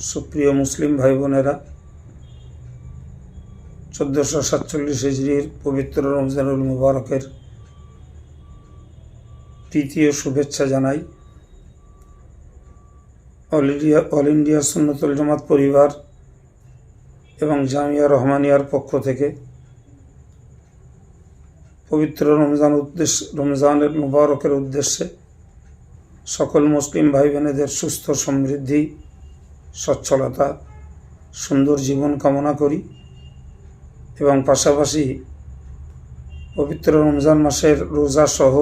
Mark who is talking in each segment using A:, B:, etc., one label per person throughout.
A: সুপ্রিয় মুসলিম ভাই বোনেরা চোদ্দোশো সাতচল্লিশ হিজড়ির পবিত্র রমজানুল মুবারকের তৃতীয় শুভেচ্ছা জানাই। All India All India Sunnatul Jamaat পরিবার এবং জামিয়া রহমানিয়ার পক্ষ থেকে পবিত্র রমজান উদ্দেশ্য রমজানের মুবারকের উদ্দেশ্যে সকল মুসলিম ভাই বোনেদের সুস্থ সমৃদ্ধি সচ্ছলতা, সুন্দর জীবন কামনা করি এবং পাশাপাশি পবিত্র রমজান মাসের রোজা সহ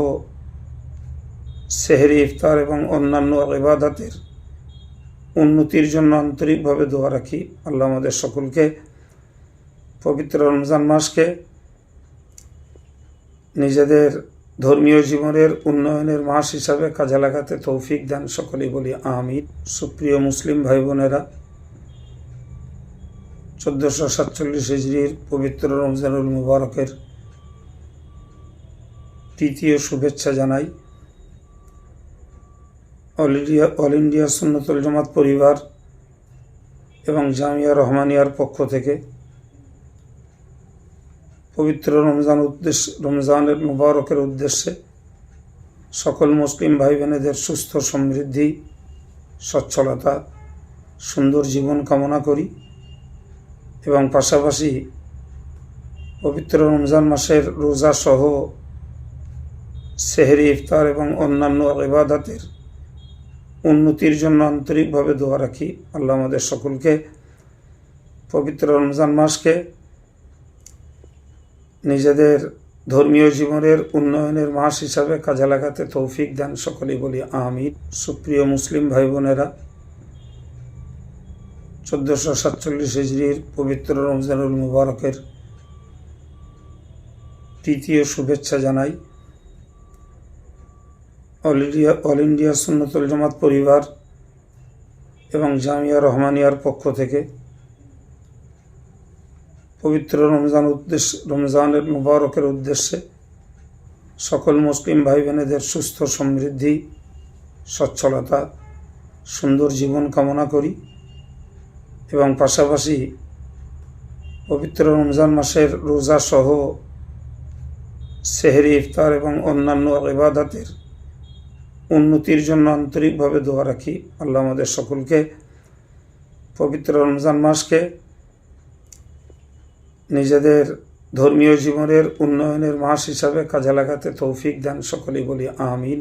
A: সেহরি, ইফতার এবং অন্যান্য ইবাদতের উন্নতির জন্য আন্তরিকভাবে দোয়া রাখি। আল্লাহ আমাদের সকলকে পবিত্র রমজান মাসকে নিজেদের ধর্মীয় জীবনের উন্নয়নের মাস হিসাবে কাজে লাগাতে তৌফিক দেন সকলেই বলি আমিন। সুপ্রিয় মুসলিম ভাই বোনেরা চোদ্দোশো সাতচল্লিশ হিজড়ির পবিত্র রমজানুল মুবারকের তৃতীয় শুভেচ্ছা জানাই। All India All India Sunnatul Jamaat পরিবার এবং জামিয়া রহমানিয়ার পক্ষ থেকে পবিত্র রমজান উদ্দেশ্য রমজানের মুবারকের উদ্দেশ্যে সকল মুসলিম ভাই বোনেদের সুস্থ সমৃদ্ধি, সচ্ছলতা, সুন্দর জীবন কামনা করি এবং পাশাপাশি পবিত্র রমজান মাসের রোজা সহ সেহরি, ইফতার এবং অন্যান্য ইবাদতের উন্নতির জন্য আন্তরিকভাবে দোয়া রাখি। আল্লাহ আমাদের সকলকে পবিত্র রমজান মাসকে নিজেদের ধর্মীয় জীবনের উন্নয়নের মাস হিসাবে কাজে লাগাতে তৌফিক দেন সকলেই বলি আমিন। সুপ্রিয় মুসলিম ভাই বোনেরা চোদ্দোশো সাতচল্লিশ হিজড়ির পবিত্র রমজানুল মুবারকের তৃতীয় শুভেচ্ছা জানাই। All India All India Sunnatul Jamaat পরিবার এবং জামিয়া রহমানিয়ার পক্ষ থেকে পবিত্র রমজান উদ্দেশ্য রমজানের মুবারকের উদ্দেশ্যে সকল মুসলিম ভাই বোনেদের সুস্থ, সমৃদ্ধি, সচ্ছলতা, সুন্দর জীবন কামনা করি এবং পাশাপাশি পবিত্র রমজান মাসের রোজা সহ সেহরি, ইফতার এবং অন্যান্য ইবাদতের উন্নতির জন্য আন্তরিকভাবে দোয়া রাখি। আল্লাহ আমাদের সকলকে পবিত্র রমজান মাসকে নিজেদের ধর্মীয় জীবনের উন্নয়নের মাস হিসাবে কাজে লাগাতে তৌফিক দেন সকলেই বলি আমিন।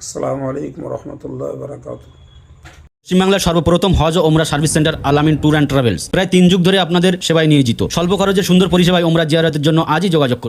A: আসসালামু আলাইকুম রহমতুল্লাহ বারাকাত
B: পশ্চিমবাংলার সর্বপ্রথম হজ ওমরা service centre Alamin tour and travels. প্রায় তিন যুগ ধরে আপনাদের সেবায় নিয়োজিত। স্বল্প খরচে সুন্দর পরিষেবায় ওমরা জিয়ারতের জন্য আজই যোগাযোগ করুন।